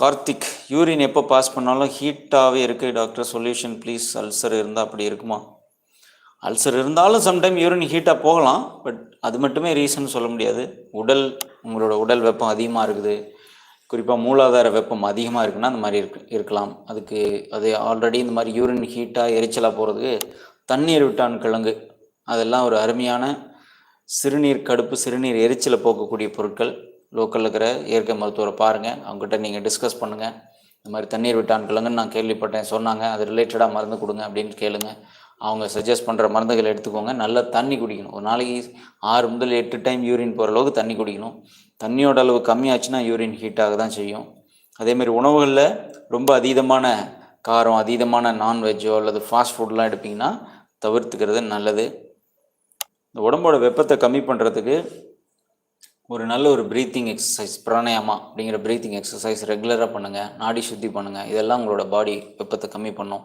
Karthik urine எப்போ pass பண்ணாலும் ஹீட்டாகவே இருக்கு டாக்டர் சொல்யூஷன் ப்ளீஸ் அல்சர் இருந்தால் அப்படி இருக்குமா? அல்சர் இருந்தாலும் சம்டைம் யூரின் ஹீட்டாக போகலாம் பட் அது மட்டுமே ரீசன் சொல்ல முடியாது. உடல் உங்களோட உடல் வெப்பம் அதிகமாக இருக்குது. குறிப்பாக மூலாதார வெப்பம் அதிகமாக இருக்குன்னா அந்த மாதிரி இருக்கு இருக்கலாம். அதுக்கு அது ஆல்ரெடி இந்த மாதிரி யூரின் ஹீட்டாக எரிச்சலாக போகிறதுக்கு தண்ணீர் விட்டான் கிழங்கு. அதெல்லாம் ஒரு அருமையான சிறுநீர் கடுப்பு சிறுநீர் எரிச்சலை போக்கக்கூடிய பொருட்கள். லோக்கலில் இருக்கிற இயற்கை மருத்துவரை பாருங்கள் அவங்ககிட்ட நீங்கள் டிஸ்கஸ் பண்ணுங்கள் இந்த மாதிரி தண்ணீர் விட்டான்களுங்கன்னு நான் கேள்விப்பட்டேன் சொன்னாங்க. அது ரிலேட்டடாக மருந்து கொடுங்க அப்படின்னு கேளுங்க. அவங்க சஜஸ்ட் பண்ணுற மருந்துகளை எடுத்துக்கோங்க. நல்லா தண்ணி குடிக்கணும். ஒரு நாளைக்கு ஆறு முதல் எட்டு டைம் யூரின் போகிற அளவுக்கு தண்ணி குடிக்கணும். தண்ணியோட அளவு கம்மியாச்சுன்னா யூரின் ஹீட்டாக தான் செய்யும். அதேமாதிரி உணவுகளில் ரொம்ப அதீதமான காரம் அதீதமான நான்வெஜ்ஜோ அல்லது ஃபாஸ்ட் ஃபுட்லாம் எடுப்பீங்கன்னா தவிர்த்துக்கிறது நல்லது. இந்த உடம்போட வெப்பத்தை கம்மி பண்ணுறதுக்கு ஒரு நல்ல ஒரு ப்ரீத்திங் எக்ஸசைஸ் பிராணாயாமா அப்படிங்கிற ப்ரீத்திங் எக்ஸசைஸ் ரெகுலராக பண்ணுங்கள் நாடி சுத்தி பண்ணுங்கள் இதெல்லாம் உங்களோட பாடி வெப்பத்தை கம்மி பண்ணும்.